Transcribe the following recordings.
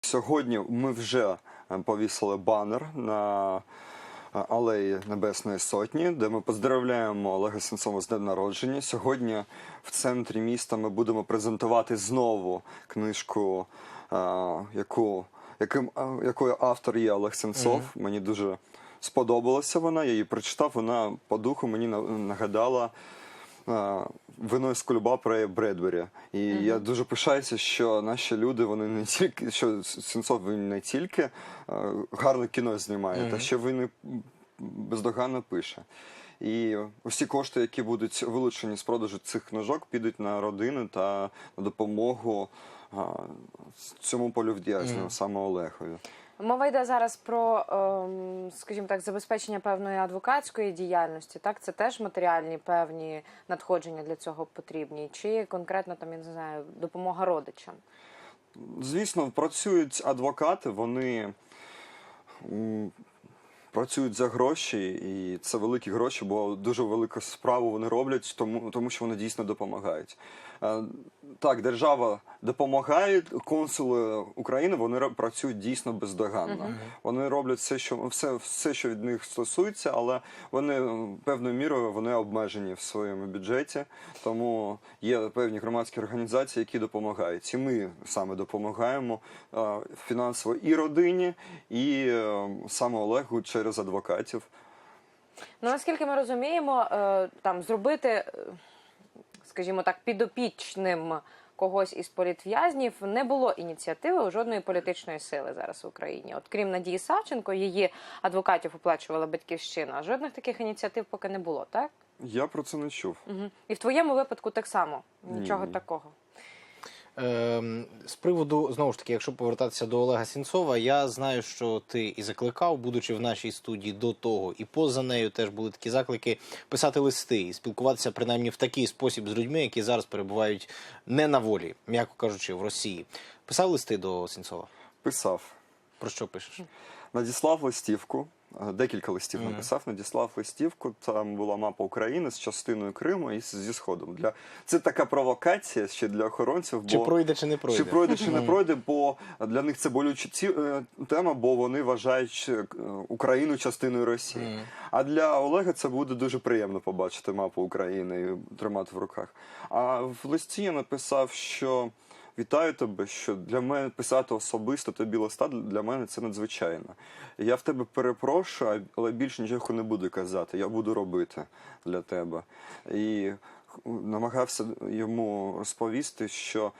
Сьогодні ми вже е, повісили банер на е, алеї Небесної Сотні, де ми поздравляємо Олега Сенцова з днем народження. Сьогодні в центрі міста ми будемо презентувати знову книжку, е, яку, яким, якою автор є Олег Сенцов. Мені дуже сподобалася вона. Я її прочитав. Вона по духу мені на- нагадала. Вино з кульба про Бредбері. І я дуже пишаюся, що наші люди вони не тільки що Сенцов він не тільки е, гарне кіно знімає, та ще він бездоганно пише. І усі кошти, які будуть вилучені з продажу цих книжок, підуть на родини та на допомогу а, цьому полюв'язню, саме Олегові. Мова йде зараз про, ем, скажімо так, забезпечення певної адвокатської діяльності. Так, це теж матеріальні певні надходження для цього потрібні, чи конкретно там я не знаю допомога родичам. Звісно, працюють адвокати, вони працюють за гроші, і це великі гроші, бо дуже велику справу вони роблять, тому, тому що вони дійсно допомагають. Е, Так, держава допомагає, консули України вони працюють дійсно бездоганно. Вони роблять все, що все, все, що від них стосується, але вони певною мірою вони обмежені в своєму бюджеті. Тому є певні громадські організації, які допомагають. І ми саме допомагаємо е, фінансово і родині, і е, саме Олегу через адвокатів. Ну наскільки ми розуміємо, е, там зробити, е, скажімо так, підопічним когось із політв'язнів не було ініціативи у жодної політичної сили зараз в Україні. От крім Надії Савченко, її адвокатів оплачувала батьківщина. Жодних таких ініціатив поки не було, так? Я про це не чув. Угу. І в твоєму випадку так само нічого Ні. такого. Ем, З приводу знову ж таки, якщо повертатися до Олега Сінцова, я знаю, що ти і закликав, будучи в нашій студії до того, і поза нею теж були такі заклики писати листи і спілкуватися принаймні в такий спосіб з людьми, які зараз перебувають не на волі, м'яко кажучи, в Росії. Писав листи до Сінцова. Писав. Про що пишеш? Надіслав листівку. Е, Декілька листів написав, надіслав листівку. Там була мапа України з частиною Криму і зі Сходом. Для це така провокація ще для охоронців. Чи пройде, чи не пройде? Чи пройде, чи не пройде, бо для них це болюча ці, е, тема, бо вони вважають е, Україну частиною Росії. А для Олега це буде дуже приємно побачити мапу України і тримати в руках. А в листі я написав, що вітаю тебе, що для мене писати особисто тобі листа для мене це надзвичайно. Я в тебе перепрошую, але більше нічого не буду казати. Я буду робити для тебе. І намагався йому розповісти, що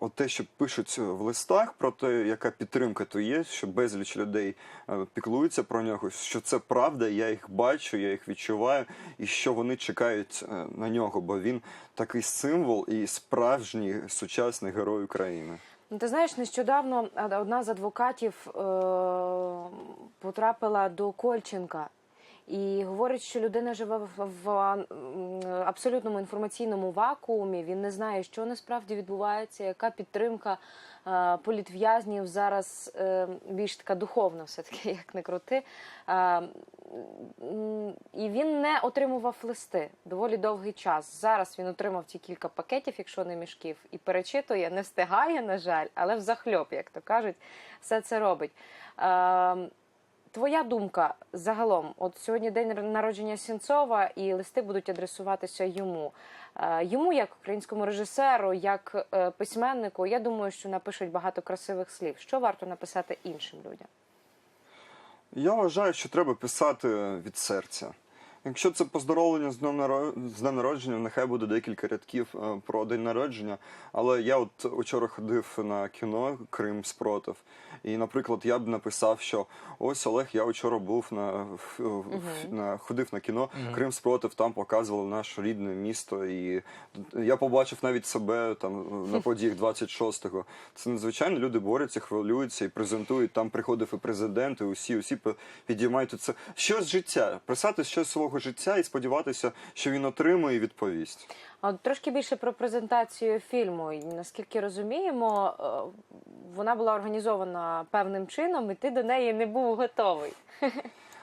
От те, що пишуть в листах про те, яка підтримка то є, що безліч людей е, піклуються про нього, що це правда, я їх бачу, я їх відчуваю, і що вони чекають е, на нього, бо він такий символ і справжній сучасний герой України. Ну, ти знаєш, нещодавно одна з адвокатів е- потрапила до Кольченка і говорить, що людина живе в, абсолютному інформаційному вакуумі. Він не знає, що насправді відбувається, яка підтримка е, політв'язнів зараз е, більш така духовна, все таки, як не крути. Е, і він не отримував листи доволі довгий час. Зараз він отримав ці кілька пакетів, якщо не мішків, і перечитує, не встигає, на жаль, але взахльоп, як то кажуть, все це робить. Твоя думка загалом, от сьогодні день народження Сінцова, і листи будуть адресуватися йому. Е, Йому, як українському режисеру, як е, письменнику, я думаю, що напишуть багато красивих слів. Що варто написати іншим людям? Я вважаю, що треба писати від серця. Якщо це поздоровлення з днем, наро- з днем народження, нехай буде декілька рядків е, про день народження. Але я от учора ходив на кіно Крим спротив. І, наприклад, я б написав, що ось Олег, я вчора був на, в- на ходив на кіно Крим спротив, там показували наше рідне місто. І я побачив навіть себе там на подіях 26-го. Це надзвичайно люди борються, хвилюються і презентують. Там приходив і президент, і усі, усі підіймають це. Щось з життя, писати щось з свого життя і сподіватися, що він отримає і відповість. А трошки більше про презентацію фільму. Наскільки розуміємо, е, вона була організована певним чином, і ти до неї не був готовий.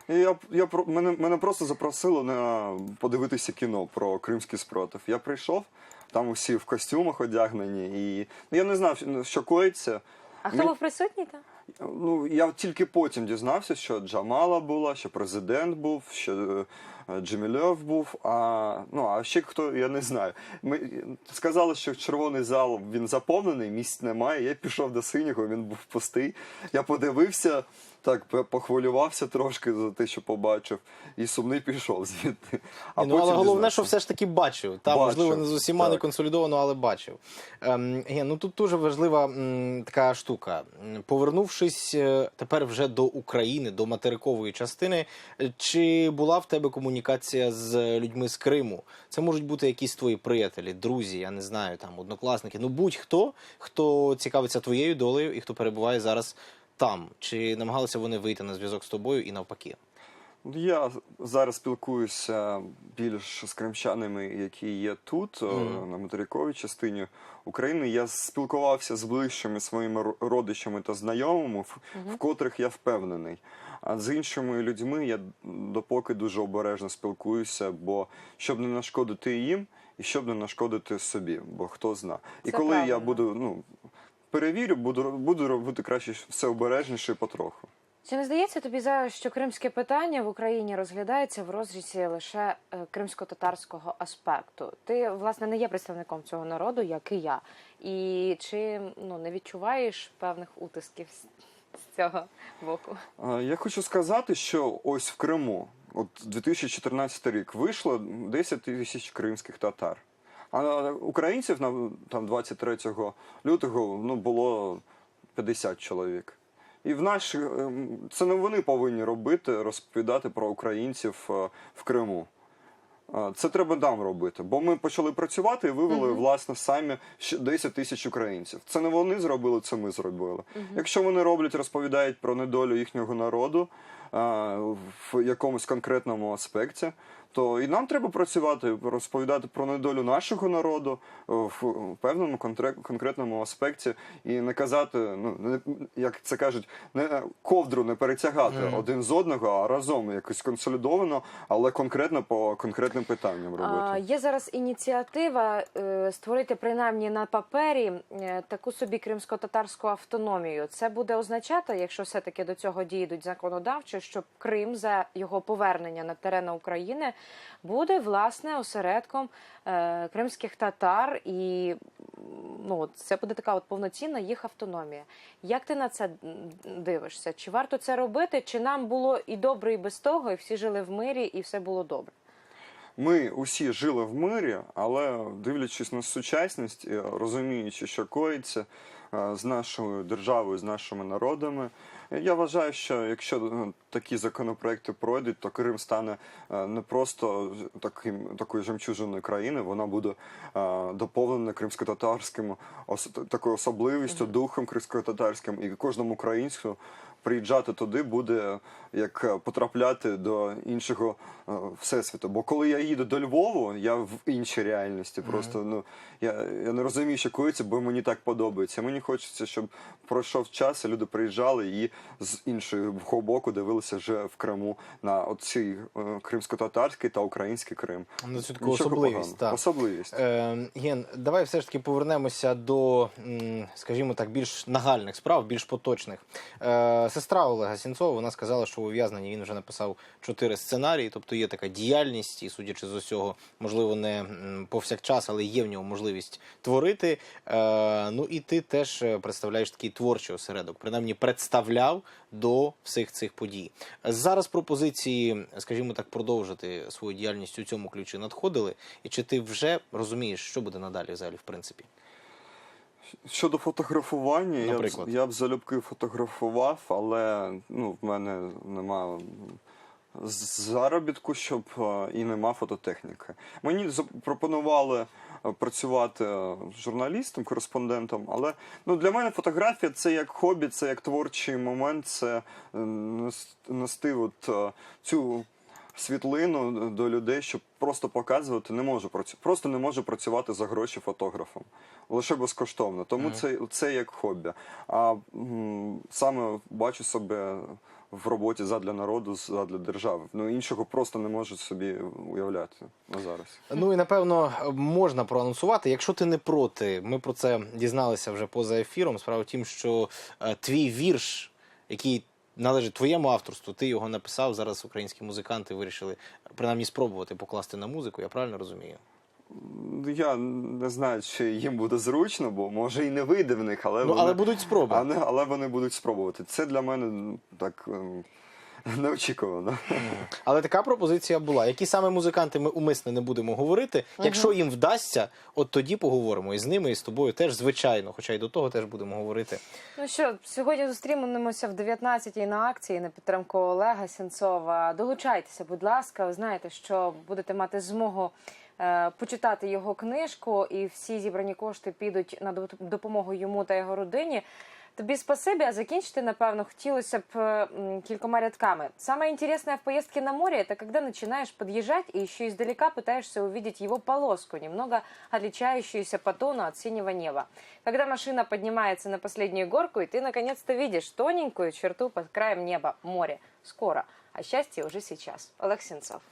Я, я мене, мене просто запросили на подивитися кіно про кримський спротив. Я прийшов, там усі в костюмах одягнені, і ну, я не знав, що коїться. А хто Мі- був присутній там? Ну, я тільки потім дізнався, що Джамала була, що президент був, що е, Джемільов був. А, ну, а ще хто, я не знаю. Ми сказали, що червоний зал він заповнений, місць немає. Я пішов до синього, він був пустий. Я подивився, так похвилювався трошки за те, що побачив, і сумний пішов звідти. А ну, але головне, дізнався. що все ж таки бачив. Там, Бачив, можливо, не з усіма не консолідовано, але бачив. Ем, ну тут дуже важлива м, така штука. Повернувшись е, тепер вже до України, до материкової частини, е, чи була в тебе комунікація з людьми з Криму? Це можуть бути якісь твої приятелі, друзі, я не знаю, там однокласники. Ну будь-хто, хто цікавиться твоєю долею і хто перебуває зараз там. Чи намагалися вони вийти на зв'язок з тобою і навпаки? Я зараз спілкуюся більш з кримчанами, які є тут, Мгм. на материковій частині України. Я спілкувався з ближчими своїми ро- родичами та знайомими, в, в котрих я впевнений. А з іншими людьми я допоки дуже обережно спілкуюся, бо щоб не нашкодити їм і щоб не нашкодити собі, бо хто зна. І Це коли я буду, ну перевірю, буду буду робити краще все обережніше потроху. Чи не здається тобі зараз, що кримське питання в Україні розглядається в розрізі лише е, кримсько-татарського аспекту? Ти власне не є представником цього народу, як і я. І чи ну не відчуваєш певних утисків з, цього боку? Я хочу сказати, що ось в Криму, от 2014 рік, вийшло 10 тисяч кримських татар. А українців там 23 лютого ну, було 50 чоловік. І в наші ем, це не вони повинні робити, розповідати про українців е, в Криму. Це треба нам робити, бо ми почали працювати і вивели власне самі 10 тисяч українців. Це не вони зробили, це ми зробили. Якщо вони роблять, розповідають про недолю їхнього народу в якомусь конкретному аспекті, то і нам треба працювати, розповідати про недолю нашого народу в певному конкретному аспекті і не казати, ну не як це кажуть, не ковдру не перетягати Мгм. один з одного, а разом якось консолідовано, але конкретно по конкретним питанням робити. А, є зараз ініціатива е, створити принаймні на папері е, таку собі кримсько-татарську автономію. Це буде означати, якщо все-таки до цього дійдуть законодавчо, що Крим за його повернення на терени України буде власне осередком е, кримських татар, і ну це буде така от повноцінна їх автономія. Як ти на це дивишся? Чи варто це робити? Чи нам було і добре, і без того, і всі жили в мирі, і все було добре? Ми усі жили в мирі, але дивлячись на сучасність розуміючи, що коїться е, з нашою державою, з нашими народами, я вважаю, що якщо е, такі законопроекти пройдуть, то Крим стане е, не просто таким такою жемчужиною країни, вона буде е, доповнена кримсько-татарським такою особливістю, духом кримсько-татарським, і кожному українцю приїжджати туди буде як е, потрапляти до іншого е, всесвіту. Бо коли я їду до Львову, я в іншій реальності. Просто ну я, я не розумію, що коїться, бо мені так подобається. Мені хочеться, щоб пройшов час, і люди приїжджали і з іншого боку дивилися вже в Криму на оцій е, кримсько-татарський та український Крим. На цю таку особливість. Так. Особливість. Е, Ген, давай все ж таки повернемося до, скажімо так, більш нагальних справ, більш поточних. Е, сестра Олега Сінцова вона сказала, що у ув'язненні він вже написав чотири сценарії, тобто є така діяльність, і судячи з усього, можливо, не повсякчас, але є в нього можливість творити. Е, ну і ти теж е, представляєш такий творчий осередок, принаймні представляв до всіх цих подій. Зараз пропозиції, скажімо так, продовжити свою діяльність у цьому ключі надходили. І чи ти вже розумієш, що буде надалі взагалі, в принципі? Щодо фотографування, я б, Наприклад? я б залюбки фотографував, але ну, в мене нема заробітку, щоб е, і нема фототехніки. Мені запропонували е, працювати е, журналістом, кореспондентом, але ну, для мене фотографія це як хобі, це як творчий момент, це е, нес- нести от, е, цю світлину до людей, щоб просто показувати, не можу працю- просто не можу працювати за гроші фотографом. Лише безкоштовно. Тому це, це як хобі. А м, саме бачу себе в роботі задля народу, задля держави. Ну іншого просто не можу собі уявляти на зараз. Ну і напевно можна проанонсувати. Якщо ти не проти, ми про це дізналися вже поза ефіром. Справа в тім, що е, твій вірш, який належить твоєму авторству, ти його написав. Зараз українські музиканти вирішили принаймні спробувати покласти на музику. Я правильно розумію? Я не знаю, чи їм буде зручно, бо може і не вийде в них, але Ну вони, але будуть спроби. але, але вони будуть спробувати. Це для мене так ем, неочікувано. Але така пропозиція була. Які саме музиканти ми умисне не будемо говорити. Якщо їм вдасться, от тоді поговоримо і з ними, і з тобою теж звичайно. Хоча й до того теж будемо говорити. Ну що, сьогодні зустрінемося в 19-й на акції на підтримку Олега Сенцова. Долучайтеся, будь ласка. Ви знаєте, що будете мати змогу е, почитати його книжку, і всі зібрані кошти підуть на доп- допомогу йому та його родині. Тобі спасибі, а закінчити, напевно, хотілося б е, м, кількома рядками. Самое интересное в поездке на море – это когда начинаешь подъезжать и еще издалека пытаешься увидеть его полоску, немного отличающуюся по тону от синего неба. Когда машина поднимается на последнюю горку, и ты наконец-то видишь тоненькую черту под краем неба – море. Скоро. А счастье уже сейчас. Олег Сенцов.